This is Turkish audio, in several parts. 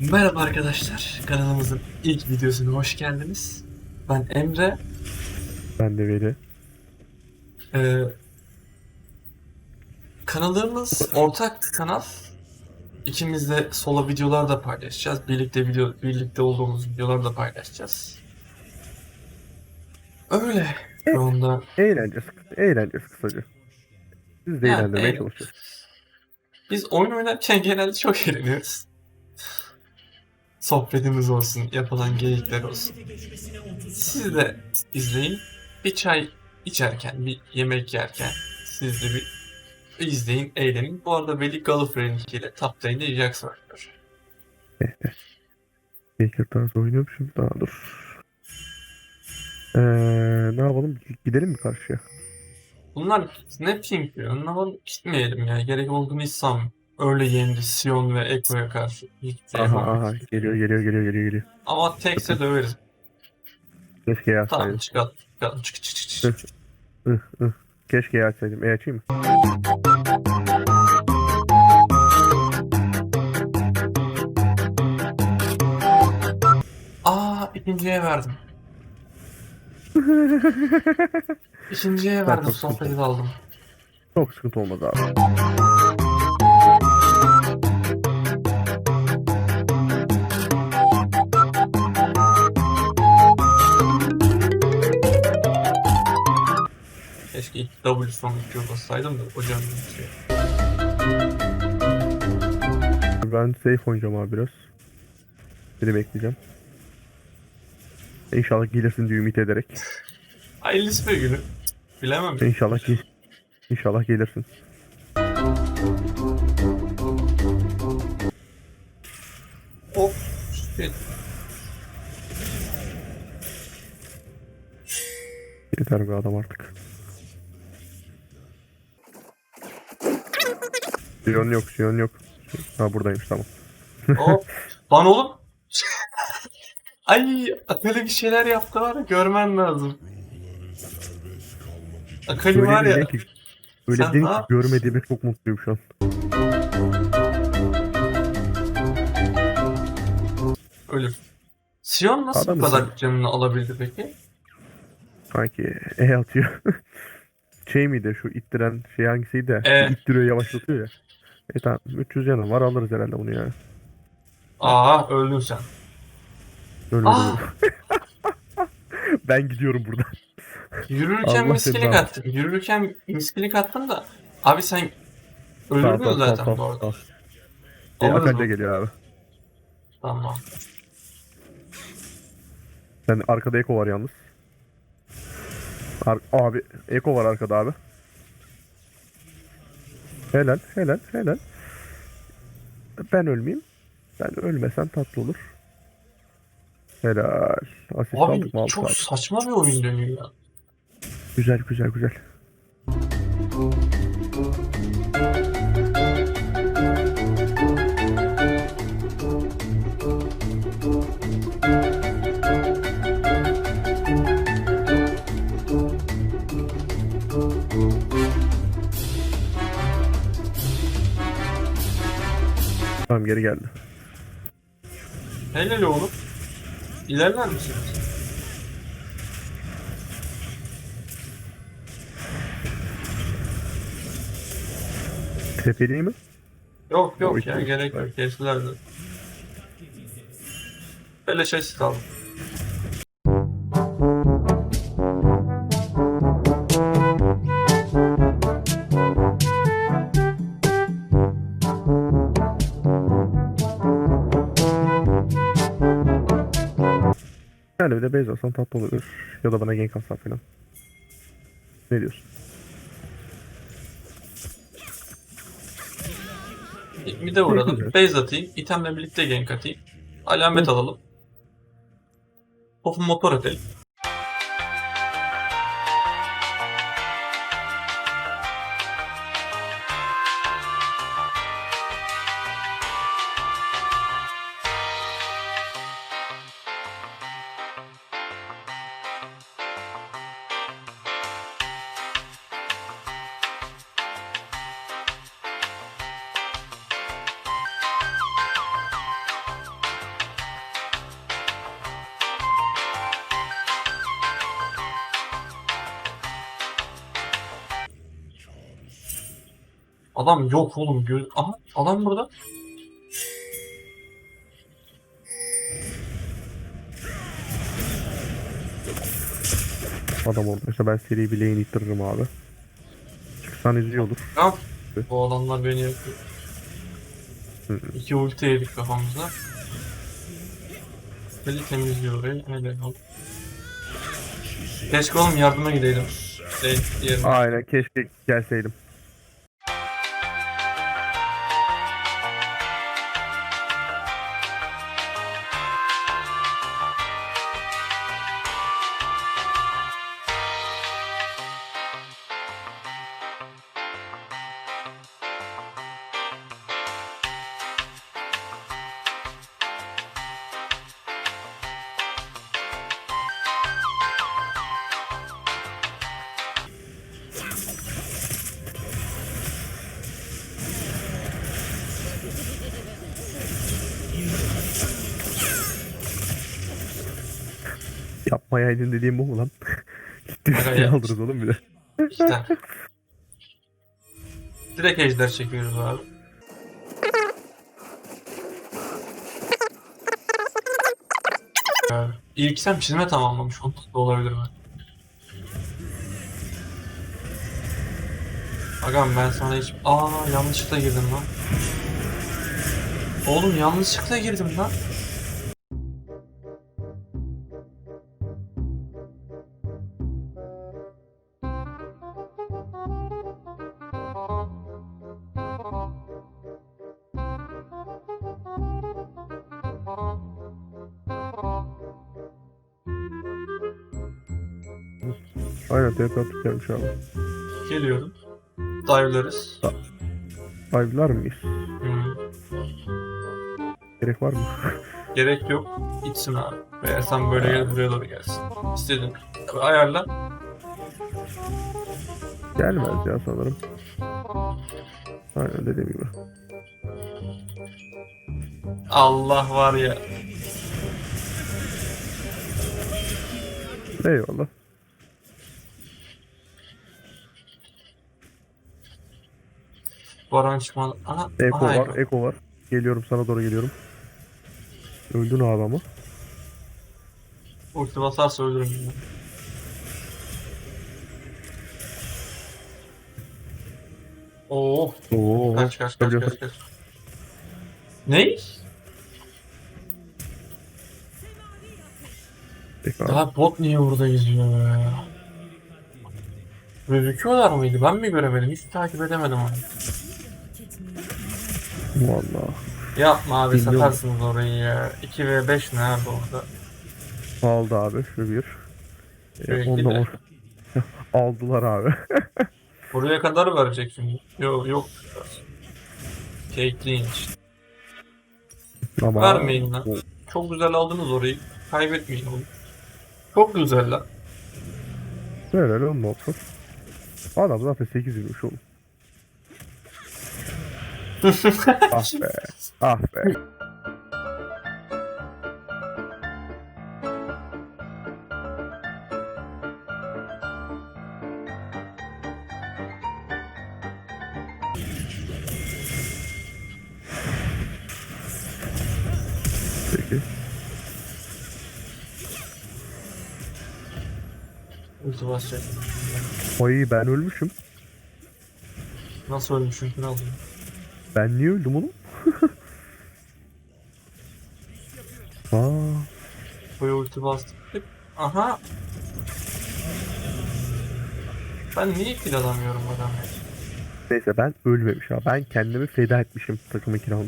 Merhaba arkadaşlar, kanalımızın ilk videosuna hoş geldiniz. Ben Emre. Ben de Veli. Ee, kanalımız ortak kanal. İkimiz de solo videolar da paylaşacağız. Birlikte video, birlikte olduğumuz videolar da paylaşacağız. Öyle. Şu anda Eğlencesi, eğlencesi kısaca. Biz de Yani eğlendirmeye eğlen- çalışıyoruz. biz oyun oynarken genelde çok eğleniyoruz. Sohbetimiz olsun, yapılan geyikler olsun. Siz de izleyin. Bir çay içerken, bir yemek yerken siz de bir izleyin, eğlenin. Bu arada Veli Gallifrey'in ile Top Lane'de Jax oynuyor. Baker tarzı oynuyormuşum. Daha dur. Ee, ne yapalım? Gidelim mi karşıya? Bunlar ne ping diyor? Anlamadım. Gitmeyelim ya. Gerek olduğunu hiç sanmıyorum. Öyle yendi Sion ve Ekko'ya karşı. Şey Aha aha geliyor geliyor geliyor geliyor geliyor. Ama tekse döveriz. Keşke Tamam yazsaydım. çıkalım. Çıkalım. Çık çık çık çık. Ih, ih. Keşke yazsaydım. E açayım mı? Aa ikinciye verdim. İkinciye verdim sohbeti aldım. Çok sıkıntı olmaz abi. İlk W son iki yıl bassaydım da hocam bir şey. Ben safe oynayacağım abi biraz. Seni bekleyeceğim. İnşallah gelirsin diye ümit ederek. Hayırlısı bir günü. Bilemem. İnşallah gel. İnşallah gelirsin. Of. Shit. Yeter be adam artık. Sion yok, Sion yok. Ha buradaymış tamam. Hop. Lan oğlum. Ay Akali bir şeyler yaptı var ya görmen lazım. Akali Öyle var ya. ki, öyle sen ne ki görmediğime çok mutluyum şu an. Ölür. Sion nasıl Adam bu kadar canını alabildi peki? Sanki E atıyor. şey miydi şu ittiren şey hangisiydi? E. İttiriyor yavaşlatıyor ya. E tamam 300 yanı var alırız herhalde bunu ya. Aa öldün sen. Öyle Ah! ben gidiyorum buradan. Yürürken Allah miskilik attın. Yürürken miskilik attın da abi sen öldürdün tamam, zaten tamam, bu arada. tamam. E, bu. geliyor abi. Tamam. Sen arkada Eko var yalnız. Ar- abi Eko var arkada abi. Helal helal helal. Ben ölmeyeyim. Ben ölmesem tatlı olur. Helal. Asist Abi aldık çok abi. saçma bir oyun dönüyor ya. Güzel güzel güzel. Geldi. Helal oğlum. İlerler misiniz? Tepeli mi? Yok yok Oy, ya gerek yok. Kestiler de. Böyle şey aldım. Yani bir de base alsan tatlı olur. Ya da bana gank alsan falan. Ne diyorsun? Bir de vuralım. Base atayım. itemle birlikte gank atayım. Alamet alalım. Topu motor edelim. Adam yok oğlum. Göz... Aha adam burada. Adam oldu. İşte ben seri lane ittiririm abi. Çıksan izliyor olur. Yap? Bu adamlar beni yakıyor. Hı. İki ulti yedik kafamıza. Beli temizliyor orayı. Öyle oldu. Keşke oğlum yardıma gideydim. Şey, diğerine. Aynen keşke gelseydim. Yapmayaydın dediğim bu mu lan? Gitti üstüne ya. aldırız oğlum bir de. İşte. Direkt ejder çekiyoruz abi. Abi, İlk sen çizme tamamlamış onu da olabilir mi? Agam ben sana hiç... Aa yanlışlıkla girdim lan. Oğlum yanlışlıkla girdim lan. Aynen atıp gelmiş abi. Geliyorum. Dive'larız. Dive'lar mıyız? Hmm. Gerek var mı? Gerek yok. İçsin abi. Veya sen böyle gel buraya doğru gelsin. İstedin. Ayarla. Gelmez ya sanırım. Aynen dediğim gibi. Allah var ya. Eyvallah. Aha. Eko aha, var, Eko var. Geliyorum sana doğru geliyorum. Öldün abi ama. Ulti basarsa öldürürüm. Oo. Oo. Kaç kaç kaç kaç kaç. Ne? Abi. Daha bot niye burada geziyor ya? Gözüküyorlar mıydı? Ben mi göremedim? Hiç takip edemedim onu. Vallahi. Yapma abi Bilmiyorum. satarsınız orayı ya. 2 ve 5 ne abi orada? Aldı abi şu bir. Ee, iki ondan de. o- Aldılar abi. Buraya kadar verecek şimdi. Yok yok. Caitlyn işte. ama Vermeyin lan. O- Çok güzel aldınız orayı. Kaybetmeyin oğlum. Çok güzel lan. Lan ne olsun. Adam zaten 8 yürümüş oğlum. Ah be. Ah be. Peki. Ulti basacak. Ay ben ölmüşüm. Nasıl ölmüşüm kral? Ben niye öldüm oğlum? Aa, Buraya ulti bastık. Aha. Ben niye kill alamıyorum adam ya? neyse ben ölmemiş ha. Ben kendimi feda etmişim takımın kiralı.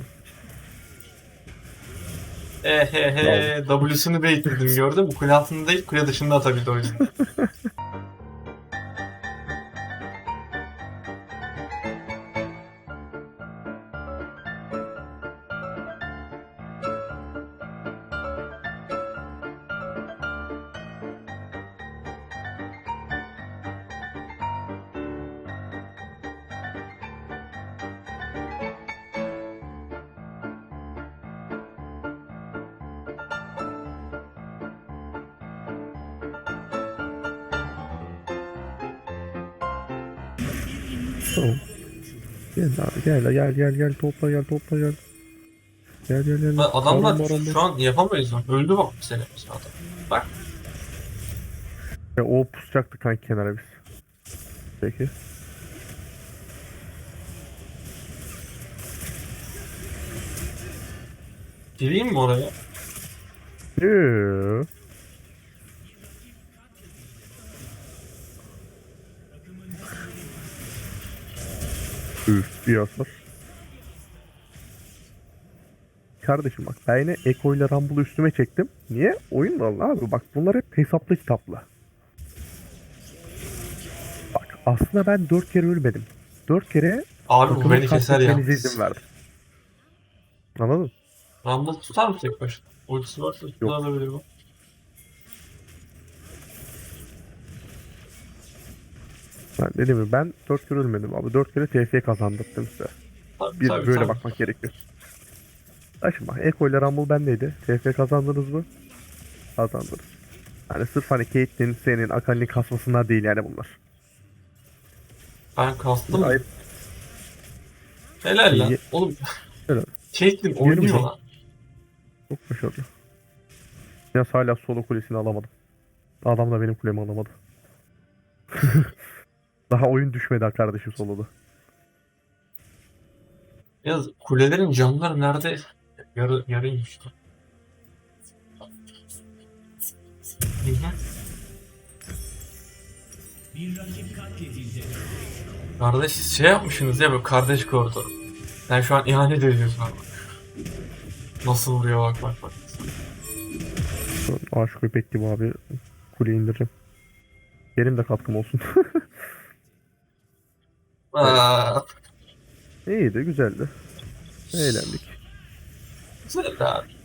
Ehehe W'sunu bekledim gördün mü? Kule altında değil kule dışında atabildi o yüzden. Tamam. Gel abi gel gel gel gel topla gel topla gel. Gel gel gel. Lan Adamlar şu an yapamayız lan. Öldü bak mesela mesela adam. Bak Ya, o pusacaktı kanki kenara biz. Peki. gireyim mi oraya? Yoo. Üf hasar. Kardeşim bak ben yine Eko ile Rumble'ı üstüme çektim. Niye? Oyun vallahi abi bak bunlar hep hesaplı kitaplı. Bak aslında ben 4 kere ölmedim. 4 kere Abi bu beni keser ya. izin verdim. Anladın? Rumble tutar mı tek başına? Ultisi varsa tutabilir bu. Ben dediğim gibi ben 4 kere ölmedim abi. 4 kere TF kazandırdım size. Tabii, Bir tabii, böyle tabii. bakmak gerekiyor. Bak Eko ile Rumble bendeydi. TF kazandınız mı? Kazandınız. Yani sırf hani Caitlyn senin Akali'nin kasmasından değil yani bunlar. Ben kastım. Ayıp. Helal lan. Oğlum. Helal. Caitlyn oynuyor lan. Çok başarılı. Ya hala solo kulesini alamadım. Adam da benim kulemi alamadı. Daha oyun düşmedi ha kardeşim soloda. Ya kulelerin canları nerede? Yarı. Hı hı. Kardeş şey yapmışsınız ya böyle kardeş koridoru. Sen şu an ihanet ediyorsun ama. Nasıl vuruyor bak bak bak. Ağaç köpek gibi abi kuleyi indireceğim. Benim de katkım olsun. Aa, İyiydi, güzeldi. Eğlendik. güzel abi.